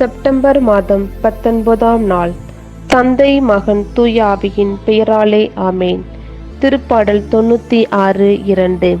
September மாதம் பத்தொன்பதாம் நாள். தந்தை மகன் தூயாவியின் பெயராலே ஆமேன். திருப்பாடல் தொண்ணூத்தி ஆறு இரண்டு.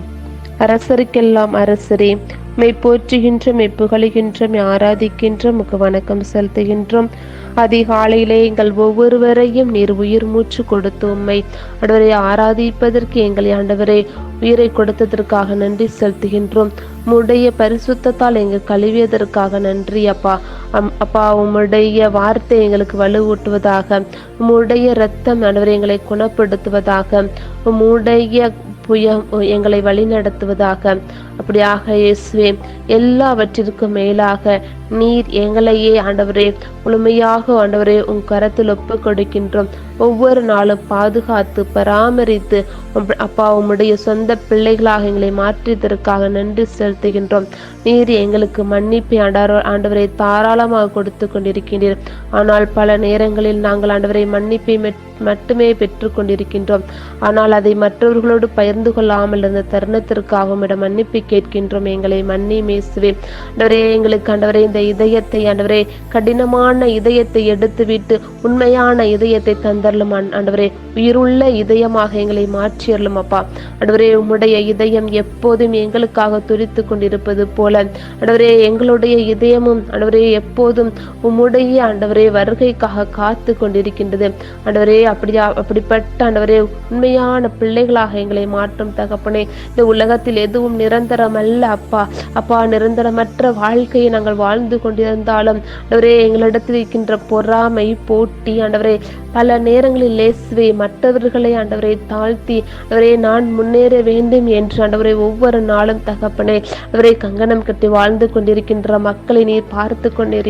அரசருக்கெல்லாம் அரசரே மெய் போற்றுகின்ற மெய் புகழுகின்ற மெய் ஆராதிக்கின்ற முக வணக்கம் செலுத்துகின்றோம். அதிகாலையிலே எங்கள் ஒவ்வொருவரையும் நீர் உயிர் மூச்சு கொடுத்து உம்மை ஆண்டவரை ஆராதிப்பதற்கு எங்களை ஆண்டவரை உயிரை கொடுத்ததற்காக நன்றி செலுத்துகின்றோம். உம்முடைய பரிசுத்தத்தால் எங்கள் கழுவியதற்காக நன்றி அப்பா. அம் அப்பா உம்முடைய வார்த்தை எங்களுக்கு வலுவூட்டுவதாக உம்முடைய இரத்தம் ஆண்டவரை எங்களை குணப்படுத்துவதாக உம்முடைய புயம் எங்களை வழிநடத்துவதாக. அப்படியாக இயேசுவே எல்லாவற்றிற்கும் மேலாக நீர் எங்களையே ஆண்டவரே முழுமையாக ஆண்டவரே உன் கரத்தில் ஒப்பு கொடுக்கின்றோம் ஒவ்வொரு நாளும் பாதுகாத்து பராமரித்து உம் அப்பா உம்முடைய சொந்த பிள்ளைகளாக எங்களை மாற்றியதற்காக நன்றி செலுத்துகின்றோம். நீர் எங்களுக்கு மன்னிப்பை ஆண்டவர் ஆண்டவரை தாராளமாக கொடுத்து கொண்டிருக்கின்றீர் ஆனால் பல நேரங்களில் நாங்கள் ஆண்டவரை மன்னிப்பை மெட்- மட்டுமே பெற்றுக் கொண்டிருக்கின்றோம். ஆனால் அதை மற்றவர்களோடு பகிர்ந்து கொள்ளாமல் இருந்த தருணத்திற்காக உம்மிடம் மன்னிப்பு கேட்கின்றோம். எங்களை மன்னி மேசுவே ஆண்டவரே எங்களுக்கு ஆண்டவரே இந்த இதயத்தை ஆண்டவரே கடினமான இதயத்தை எடுத்துவிட்டு உண்மையான இதயத்தை தந்த தரலும் ஆண்டவரே உயிருள்ள இதயமாக எங்களை மாற்றியறலும் அப்பா. ஆண்டவரே உம்முடைய இதயம் எப்போதும் எங்களுக்காக துரித்து கொண்டிருப்பது போல. ஆண்டவரே எங்களுடைய இதயமும் ஆண்டவரே எப்போதும் உம்முடைய ஆண்டவரே வருகைக்காக காத்து கொண்டிருக்கின்றது. ஆண்டவரே அப்படியா அப்படிப்பட்ட ஆண்டவரே உண்மையான பிள்ளைகளாக எங்களை மாற்றும் தகப்பனே. இந்த உலகத்தில் எதுவும் நிரந்தரம் அல்ல அப்பா. அப்பா நிரந்தரமற்ற வாழ்க்கையை நாங்கள் வாழ்ந்து கொண்டிருந்தாலும் ஆண்டவரே எங்களிடத்தில் இருக்கின்ற பொறாமை போட்டி ஆண்டவரே பல நேரங்களில் லேசுவே மற்றவர்களை ஆண்டவரை தாழ்த்தி அவரே நான் முன்னேற வேண்டும் என்று ஆண்டவரை ஒவ்வொரு நாளும் தகப்பனே அவரை கங்கணம் கட்டி வாழ்ந்து கொண்டிருக்கின்ற மக்களை நீர் பார்த்து கொண்டே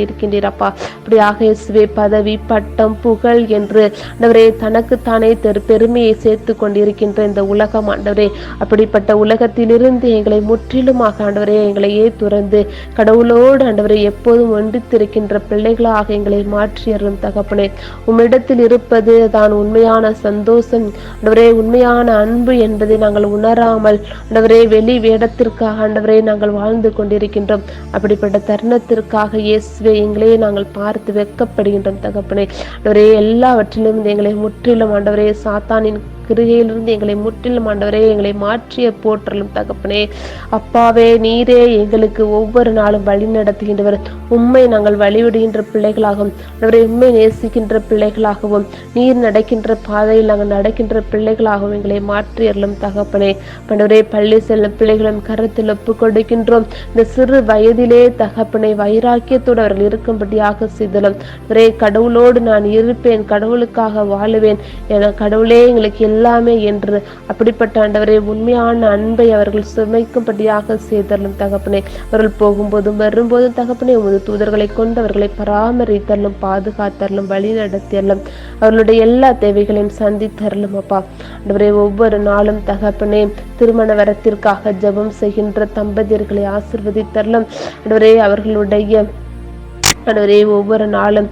அப்பா. அப்படியாக இயேசுவே பதவி பட்டம் புகழ் என்று ஆண்டவரே தனக்குத்தானே தெரு பெருமையை சேர்த்து கொண்டிருக்கின்ற இந்த உலகம் ஆண்டவரே அப்படிப்பட்ட உலகத்திலிருந்து எங்களை முற்றிலுமாக ஆண்டவரே எங்களையே துறந்து கடவுளோடு ஆண்டவரை எப்போதும் ஒன்றித்திருக்கின்ற பிள்ளைகளாக எங்களை மாற்றியறும் தகப்பனே. உம்மிடத்தில் இருப்பது தான் உண்மையான சந்தோஷம். ஆண்டவரே உண்மையான அன்பு என்பதை நாங்கள் உணராமல் ஆண்டவரே வெளி வேடத்திற்காக ஆண்டவரே நாங்கள் வாழ்ந்து கொண்டிருக்கின்றோம். அப்படிப்பட்ட தருணத்திற்காக இயேசுவே எங்களே நாங்கள் பார்த்து வெக்கப்படுகின்றோம் தகப்பனே. ஆண்டவரே எல்லாவற்றிலும் எங்களை முற்றிலும் ஆண்டவரே சாத்தானின் கிருகையிலிருந்து எங்களை முற்றிலும் ஆண்டவரே எங்களை மாற்றிய போற்றலும் தகப்பனே. அப்பாவே நீரே எங்களுக்கு ஒவ்வொரு நாளும் வழி நடத்துகின்றவர். உண்மை நாங்கள் வழிவிடுகின்ற பிள்ளைகளாகவும் அவரை உண்மை நேசிக்கின்ற பிள்ளைகளாகவும் நீர் நடக்கின்ற பாதையில் நாங்கள் நடக்கின்ற பிள்ளைகளாகவும் எங்களை மாற்றியறலும் தகப்பனே. பண்டவரே பள்ளி செல்லும் பிள்ளைகளும் கருத்தில் ஒப்பு கொடுக்கின்றோம் இந்த சிறு வயதிலே தகப்பனை வைராக்கியத்தோடு அவர்கள் இருக்கும்படியாக செய்தலும். ஒரே கடவுளோடு நான் இருப்பேன் கடவுளுக்காக வாழுவேன். என கடவுளே எங்களுக்கு எல்லாமே என்று அப்படிப்பட்ட ஆண்டவரே உண்மையான அன்பை அவர்கள் சுமைக்கும்படியாக செய்தரலும் தகப்பனே. அவர்கள் போகும்போதும் வரும்போதும் தகப்பனே உமது தூதர்களை கொண்டு அவர்களை பராமரித்தரலும் பாதுகாத்தரலும் வழி நடத்தியரலும் அவர்களுடைய எல்லா தேவைகளையும் சந்தித்தரலும் அப்பா. ஆண்டவரே ஒவ்வொரு நாளும் தகப்பனே திருமண வரத்திற்காக ஜபம் செய்கின்ற தம்பதியர்களை ஆசிர்வதித்தரலும் ஆண்டவரே அவர்களுடைய ஆண்டவரே ஒவ்வொரு நாளும்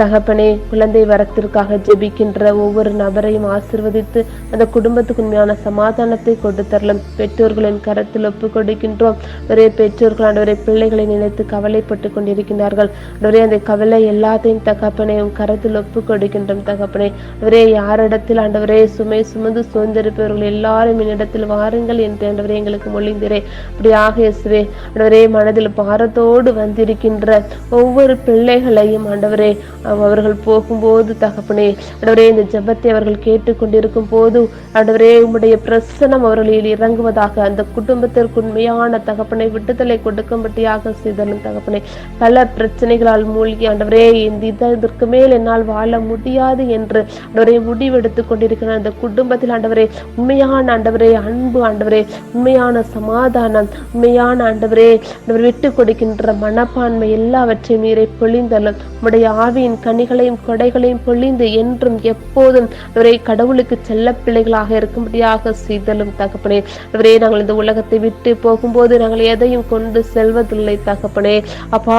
தகப்பனே குழந்தை வரத்திற்காக ஜெபிக்கின்ற ஒவ்வொரு நபரையும் ஆசிர்வதித்து அந்த குடும்பத்துக்கு உண்மையான சமாதானத்தை தரலாம். பெற்றோர்களின் கரத்தில் ஒப்பு கொடுக்கின்றோம். ஒரே பெற்றோர்கள் ஆண்டவரே பிள்ளைகளை நினைத்து கவலைப்பட்டு கொண்டிருக்கின்றார்கள். ஒரே அந்த கவலை எல்லாத்தையும் தகப்பனே உன் கரத்தில் ஒப்பு கொடுக்கின்றோம் தகப்பனே. ஒரே யாரிடத்தில் ஆண்டவரே சுமை சுமந்து சுதந்திருப்பவர்கள் எல்லாரும் என்னிடத்தில் வாருங்கள் என்று ஆண்டவரே எங்களுக்கு மொழிந்தரே. அப்படியாக இயேசுவே ஆண்டவரே மனதில் பாரத்தோடு வந்திருக்கின்ற ஒவ்வொரு பிள்ளைகளையும் ஆண்டவரே அவர்கள் போகும்போது தகப்பனே அடவரே இந்த ஜபத்தை அவர்கள் கேட்டுக்கொண்டிருக்கும் போது அடவரே உம்முடைய பிரசனம் அவர்களில் இறங்குவதாக அந்த குடும்பத்திற்கு உண்மையான தகப்பனை விட்டுதலை கொடுக்கும்படியாக செய்தலும் தகப்பனே. பல பிரச்சனைகளால் மூழ்கி ஆண்டவரே இந்த இதற்கு மேல் என்னால் வாழ முடியாது என்று ஆண்டவரே முடிவெடுத்துக் கொண்டிருக்கிற அந்த குடும்பத்தில் ஆண்டவரே உண்மையான ஆண்டவரே அன்பு ஆண்டவரே உண்மையான சமாதானம் உண்மையான ஆண்டவரே ஆண்டவர் விட்டு கொடுக்கின்ற மனப்பான்மை எல்லாவற்றையும் நீரை பொழிந்தலும். உம்முடைய ஆவி ஆவியின் கனிகளையும் கொடைகளையும் பொழிந்து என்றும் எப்போதும் அவரை கடவுளுக்கு செல்ல பிள்ளைகளாக இருக்கும்படியாக செய்தலும் தகப்பனே. அவரே நாங்கள் இந்த உலகத்தை விட்டு போகும்போது நாங்கள் எதையும் கொண்டு செல்வதில்லை தகப்பனே. அப்பா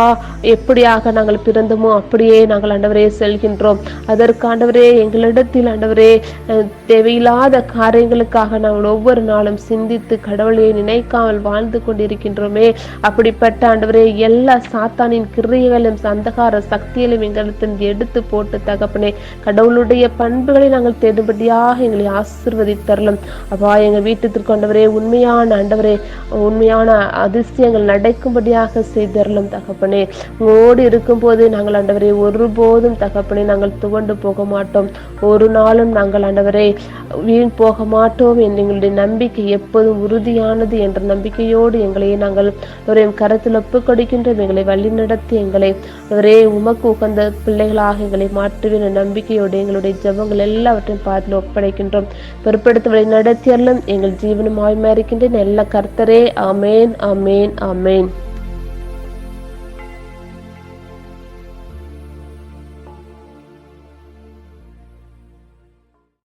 எப்படியாக நாங்கள் பிறந்தோமோ அப்படியே நாங்கள் ஆண்டவரே செல்கின்றோம். அதற்கு ஆண்டவரே எங்களிடத்தில் ஆண்டவரே தேவையில்லாத காரியங்களுக்காக நாங்கள் ஒவ்வொரு நாளும் சிந்தித்து கடவுளை நினைக்காமல் வாழ்ந்து கொண்டிருக்கின்றோமே. அப்படிப்பட்ட ஆண்டவரே எல்லா சாத்தானின் கிரியைகளும் அந்தகார சக்திகளையும் எங்களிடத்தில் எடுத்து போட்டு தகப்பனே கடவுளுடைய பண்புகளை நாங்கள் தேடும்படியாக எங்களை ஆசிர்வதித்தரலும். அப்பா எங்கள் வீட்டுத்திற்கு ஆண்டவரே உண்மையான ஆண்டவரே உண்மையான அதிசயங்கள் நடக்கும்படியாக செய்தரலும் தகப்பனே. உங்களோடு இருக்கும்போது நாங்கள் ஆண்டவரே ஒருபோதும் தகப்பனே நாங்கள் துவண்டு போக மாட்டோம். ஒரு நாளும் நாங்கள் ஆண்டவரே வீண் போக மாட்டோம் என்று எங்களுடைய நம்பிக்கை எப்போதும் உறுதியானது என்ற நம்பிக்கையோடு எங்களை நாங்கள் அவரை கரத்தில் ஒப்புக் கொடுக்கின்றோம் எங்களை வழிநடத்தி எங்களை ஒரே உமக்கு உகந்த பிள்ளைகளாக எங்களை மாற்றுவின. நம்பிக்கையோடு எங்களுடைய ஜெபங்கள் எல்லாவற்றையும் பார்த்து ஒப்படைக்கின்றோம். பொறுப்படுத்த நடத்தியாலும் எங்கள் ஜீவனும் ஆய்மா நல்ல கர்த்தரே. அமேன் அமேன் அமேன்